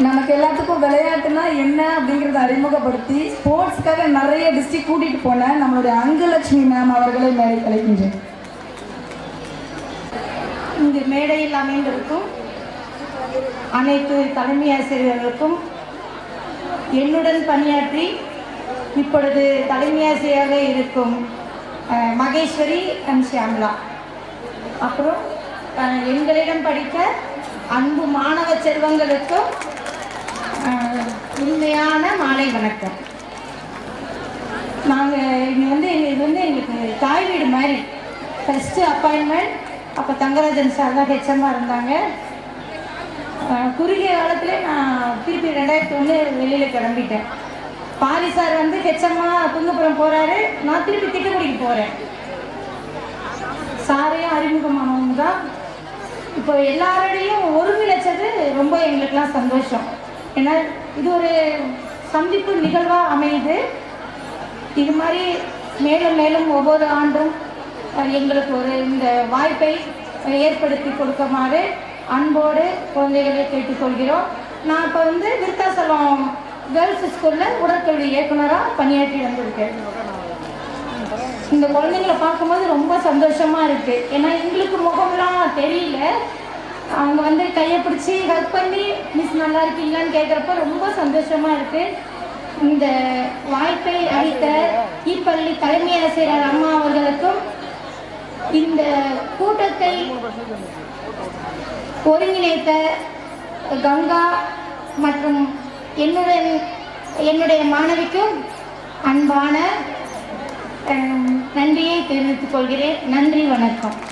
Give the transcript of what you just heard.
நமக்கு எல்லாத்துக்கும் விளையாட்டுனா என்ன அப்படிங்கிறத அறிமுகப்படுத்தி ஸ்போர்ட்ஸ்க்காக நிறைய டிஸ்ட்ரிக்ட் கூட்டிட்டு போன நம்மளுடைய அங்குலட்சுமி மேம் அவர்களை மேடை கலைக்கின்றேன் இங்கு மேடையில் அமைந்திருக்கும் அனைத்து தலைமை ஆசிரியர்களுக்கும் என்னுடன் பணியாற்றி இப்பொழுது தலைமை ஆசிரியராக இருக்கும் மகேஸ்வரி அண்ட் ஷியாம்லா. அப்புறம் எங்களிடம் படித்த அன்பு மாணவ செல்வங்களுக்கும் உண்மையான மாலை வணக்கம். நாங்கள் இங்கே வந்து இது வந்து எங்களுக்கு தாய் வீடு மாதிரி. ஃபஸ்ட்டு அப்பாயின்மெண்ட் அப்போ தங்கராஜன் சார் தான் ஹெச்எம்மாக இருந்தாங்க. குறுகிய காலத்திலே நான் திருப்பி ரெண்டாயிரத்தி ஒன்று வெளியில் கிளம்பிட்டேன். பாரி சார் வந்து ஹெச்எம்மா குங்கப்புறம் போகிறாரு நான் திருப்பி திட்டக்குடிக்கு போகிறேன் சாரையும் அறிமுகமானவங்க தான். இப்போ எல்லாரோடையும் ஒருங்கிணைச்சது ரொம்ப எங்களுக்கெல்லாம் சந்தோஷம். ஏன்னா இது ஒரு சந்திப்பு நிகழ்வாக அமையுது. இது மாதிரி மேலும் மேலும் ஒவ்வொரு ஆண்டும் எங்களுக்கு ஒரு இந்த வாய்ப்பை ஏற்படுத்தி கொடுக்குமாறு அன்போடு குழந்தைகளை கேட்டுக்கொள்கிறோம். நான் இப்போ வந்து விருத்தாசலம் கேர்ள்ஸ் ஸ்கூலில் உடற்கல்வி இயக்குனராக பணியாற்றி வந்திருக்கேன். இந்த குழந்தைங்கள பார்க்கும்போது ரொம்ப சந்தோஷமாக இருக்குது ஏன்னா எங்களுக்கு முகம்லாம் தெரியல. அவங்க வந்து கையை பிடிச்சி ஹெல்ப் பண்ணி மிஸ் நல்லா இருக்கீங்களான்னு கேட்குறப்ப ரொம்ப சந்தோஷமாக இருக்குது இந்த வாய்ப்பை அளித்த இப்பள்ளி தலைமை ஆசிரியர் அம்மா அவர்களுக்கும் இந்த கூட்டத்தை ஒருங்கிணைத்த கங்கா மற்றும் என்னுடன் என்னுடைய மாணவிக்கும் அன்பான நன்றியை தெரிவித்துக் கொள்கிறேன். நன்றி வணக்கம்.